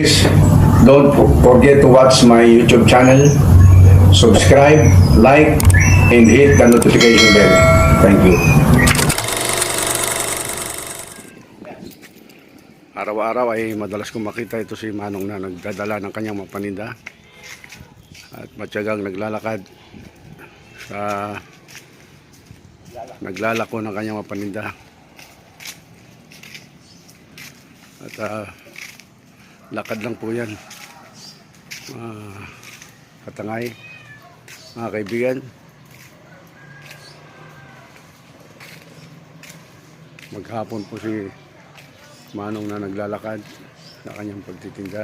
Please don't forget to watch my YouTube channel, subscribe, like, and hit the notification bell. Thank you. Araw-araw ay madalas kong makita ito si Manong na nagdadala ng kanyang mga paninda at matyagang naglalakad sa naglalako ng kanyang mga paninda at ah, lakad lang po yan mga katangay mga kaibigan maghapon po si Manong na naglalakad sa kanyang pagtitinda.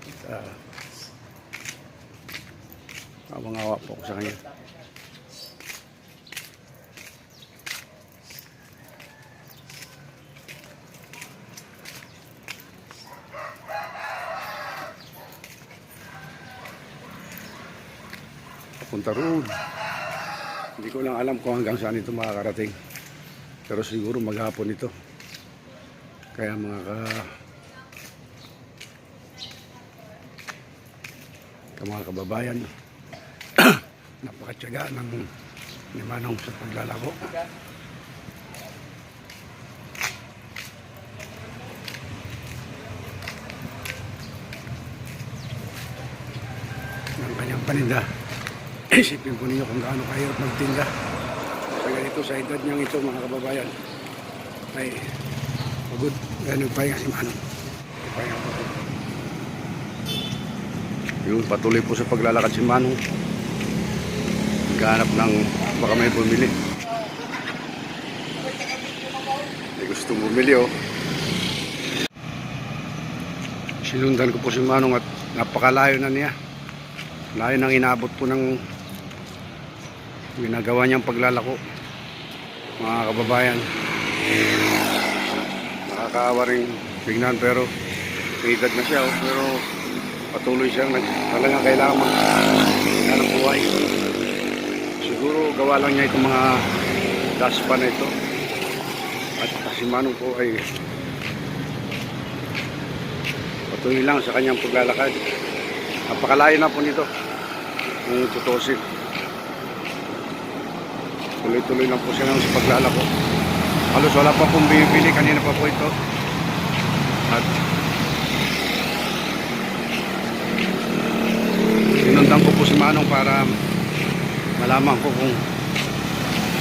At, uh, awang-awa po ako sa kanya. Papunta roon. Hindi ko lang alam kung hanggang saan ito makakarating. Pero siguro maghapon ito. Kaya mga ka, ka mga kababayan, napakatyaga ng ni Manong sa paglalako. ng kanyang paninda. Isipin po ninyo kung gaano kahirap magtinda sa ganito sa edad niyang ito mga kababayan. Ay pagod. Kaya nagpahinga si Manong. Nagpahinga po yun patuloy po sa paglalakad si Manong. Naghanap ng baka may bumili. May gusto bumili oh. Sinundan ko po si Manong at napakalayo na niya. Layo nang inabot po ng ginagawa niyang paglalako mga kababayan. Nakakaawa rin tingnan pero edad na siya oh, pero patuloy siyang nag, talagang kailangan mag ng buhay. Siguro gawa lang niya itong mga daspa na ito. At si Manong po ay patuloy lang sa kanyang paglalakad. Napakalayo na po nito. Kung tutusin tuloy-tuloy lang po siya ng paglalako. Halos wala pa pong bibili kanina pa po ito. At sinundan ko po si Manong para malaman ko kung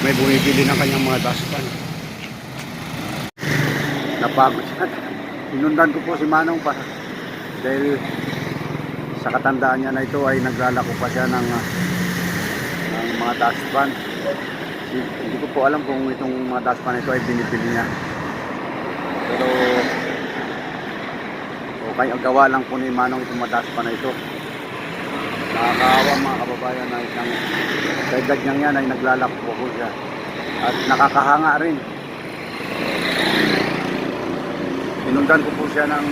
may bumibili ng kanyang mga daspan napagod siya. Sinundan ko po si Manong pa dahil sa katandaan niya na ito ay naglalako pa siya ng, ah, ng mga daspan hindi ko po alam kung itong mga daspan na ito ay binibili niya. Pero okay, ang gawa lang po ni Manong itong mga daspan na ito. Nakakaawa mga kababayan na isang sa edad niyang yan ay naglalako po siya. At nakakahanga rin. Sinundan ko po siya ng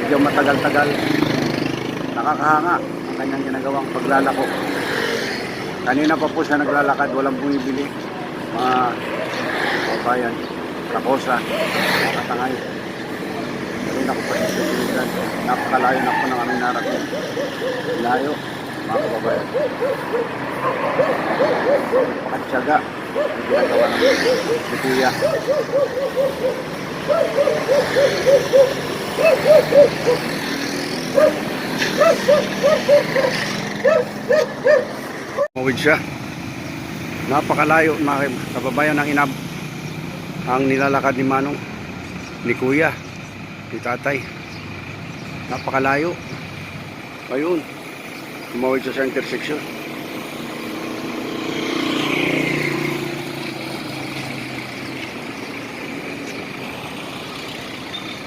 medyo matagal-tagal. Nakakahanga ang kanyang ginagawang paglalako. Kanina pa po siya naglalakad, walang bumibili. Mga kabayan, rakosa, mga katangay. Kanina ko pa siya sinundan. Napakalayo na po ng aming narating. Layo, mga kababayan. Napakatsaga ang ginagawa ng ni Kuya. Mawid siya. Napakalayo mga kababayan ng inab ang nilalakad ni Manong ni Kuya ni Tatay. Napakalayo. Ayun. Tumawid siya sa intersection.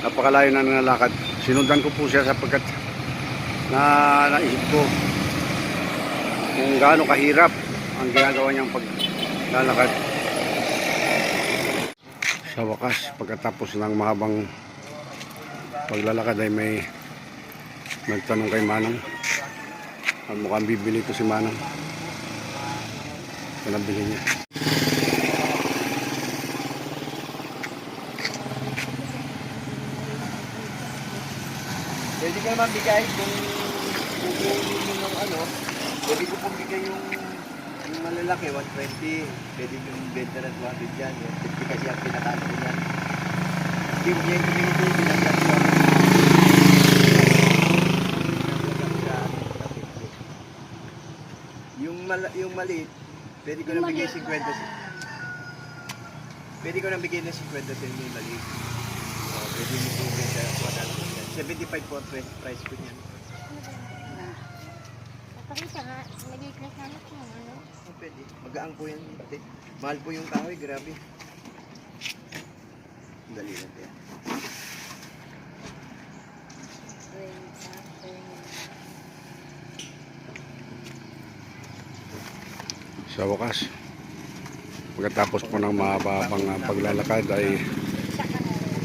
Napakalayo na nilalakad. Sinundan ko po siya sapagkat na naisip ko kung gaano kahirap ang ginagawa niyang paglalakad sa wakas pagkatapos ng mahabang paglalakad ay may nagtanong kay Manang at mukhang bibili ko si Manang pinabili niya pwede ka naman bigay kung kung ano pwede ko pong bigay yung yung malalaki, 120. Pwede yung benta ng 200 yan. Yung 50 kasi ang pinakano ko yan. Hindi mo yan community, binagyan ko ako. Binagyan sa sa 50. Yung, mala, yung maliit, pwede ko nang bigay 50 sa Pwede ko nang bigay ng 50 sa yung maliit. Oh, pwede mo benta sa 100 yan. 75 po price ko niyan. Pakita nga, nag-i-click na natin yung ano. Oh, pwede. Magaang po yan. Ate. Mahal po yung kahoy, grabe. Dali lang yan. Wait, Sa wakas, pagkatapos po ng mahabang uh, paglalakad ay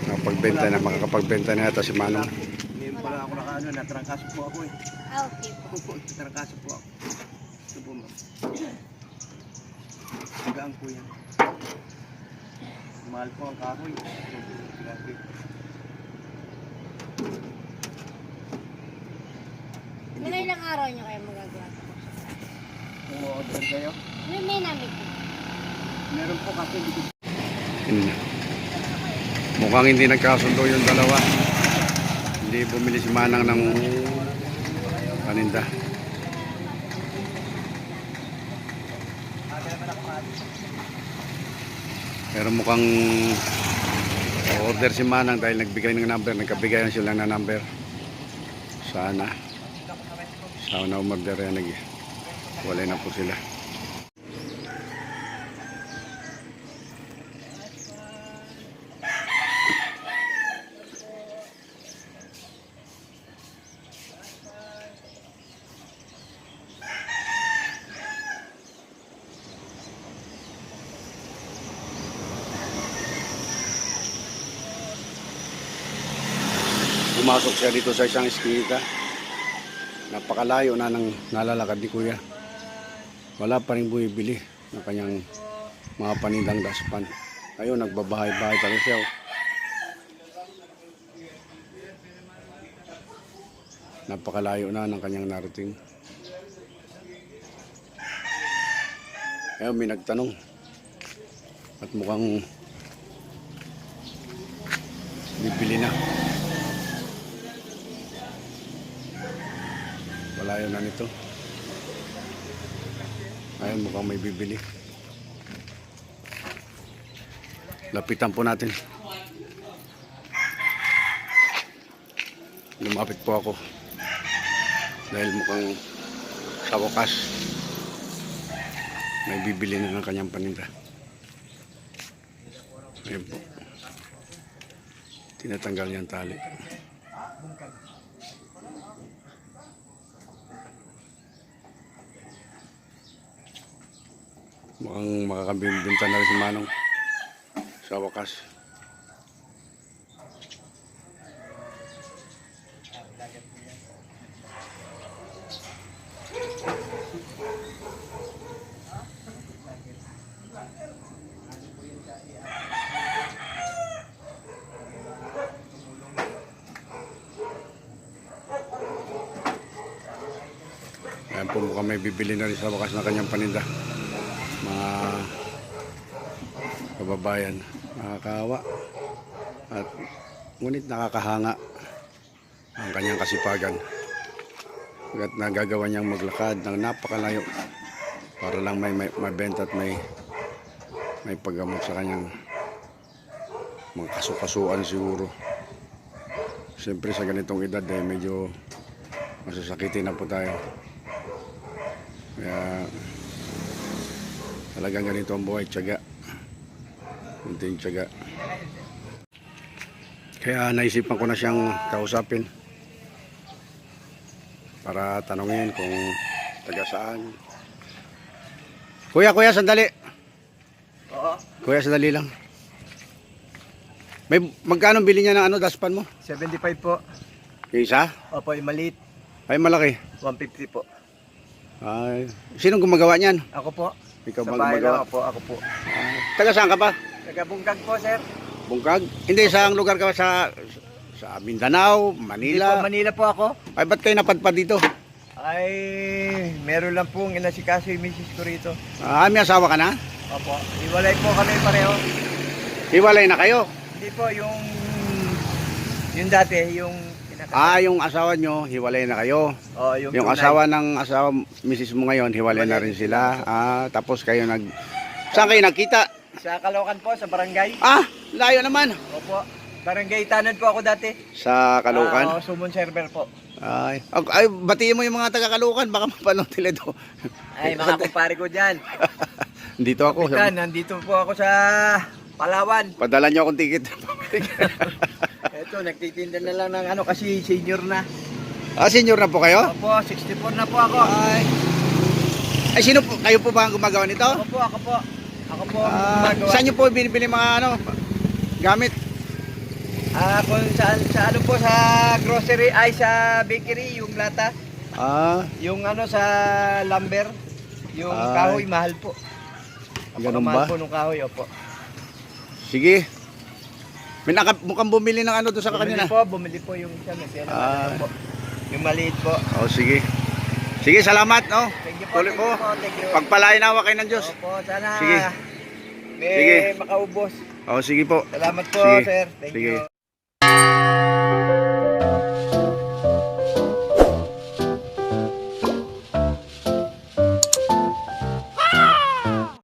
nakapagbenta na, makakapagbenta na yata si Manong. Ngayon pala ako naka ano, natrangkaso po ako eh. Ah, okay po. Opo, po ako. Ito po ma'am. Magaang po yan. Mahal po ang kahoy. Grabe. Mga ilang araw nyo kayo magagawa po? Kung order kayo, May may namin po. meron po kasi dito. Hmm. Mukhang hindi nagkasundo yung dalawa. Hindi bumili si Manang ng paninda. Pero mukhang order si Manang dahil nagbigay ng number. Nagkabigayan sila ng number. Sana. Sana umorder yan. Wala na po sila. Pumasok siya dito sa isang eskinita. Napakalayo na ng nalalakad ni Kuya. Wala pa rin bumibili ng kanyang mga panindang daspan. Ayun, nagbabahay-bahay talaga siya. oh. Napakalayo na ng kanyang narating. Ayun, may nagtanong. At mukhang bibili na. Yun na nito. Ayun, mukhang may bibili. Lapitan po natin. Lumapit po ako. Dahil mukhang sa wakas may bibili na ng kanyang paninda. Ayun po. Tinatanggal niya ang tali. Mukhang makakabinta na rin si Manong sa wakas. Ayan po mukhang may bibili na rin sa wakas ng kanyang paninda. Mga kababayan, nakakawa. At ngunit nakakahanga ang kanyang kasipagan. At nagagawa niyang maglakad ng napakalayo para lang may, may mabenta at may may paggamot sa kanyang mga kasukasuan siguro. Siyempre sa ganitong edad eh medyo masasakitin na po tayo. Kaya talagang ganito ang buhay, tiyaga. Kunting tiyaga. Kaya naisipan ko na siyang kausapin para tanungin kung taga saan. Kuya, kuya, sandali. Oo, Kuya, sandali lang. May magkano bili niya ng ano, daspan mo? 75 po. Yung isa? Opo, yung maliit, Ay, malaki. 150 po. Ay, sinong gumagawa niyan? Ako po. Ikaw Sa ba bahay gumagawa? lang ako po, ako po. Ah, taga saan ka ba? Taga Bunggag po, sir. Bungkag? Hindi, sa lugar ka sa Sa Mindanao, Hindi po, Manila. Manila po ako. Ay, ba't kayo napadpad dito? Ay, meron lang pong inasikaso yung misis ko rito. Ah, may asawa ka na? Opo. Iwalay po kami pareho. Hiwalay na kayo. Hindi po, yung... Yung dati, yung... Ah, yung asawa nyo, hiwalay na kayo. Oh, yung, Yung tunay. asawa ng asawa misis mo ngayon, hiwalay na rin sila. Ah, tapos kayo nag... Saan kayo nagkita? Sa Caloocan po, sa barangay. Ah, layo naman. Opo. Barangay Tanan po ako dati. Sa Ah, Kalukan. oh, Sumon server po. Ay, ay, batiin mo yung mga taga Kalukan, baka mapanood nila ito. Ay, mga kumpare ko dyan. Dito ako. Kapitan, nandito po ako sa Palawan. Padala nyo akong ticket. Ito, nagtitinda na lang ng ano kasi senior na. ah, senior na po kayo? Opo, 64 na po ako. Ay. Ay, sino po? Kayo po ba ang gumagawa nito? Ako po, ako po. Ako po ang gumagawa. saan nyo po binibili mga ano, gamit? Ah, kung saan, sa ano po, sa grocery, ay sa bakery, yung lata. Ah, Yung ano, sa lumber. Yung Ay. kahoy, mahal po. Ganun Mahal ba? po nung kahoy, opo. sige. May naka, mukhang bumili ng ano doon sa bumili kanina. po, bumili po yung isa. May pera Ah. po. Yung maliit po. Oh, sige. Sige, salamat, no? Thank you po, Tuloy po, thank you. Pagpalain nawa kayo ng Diyos. Opo, sana Sige. may Sige. makaubos. Oh, sige po. Salamat po, Sige. sir. Thank Sige. you.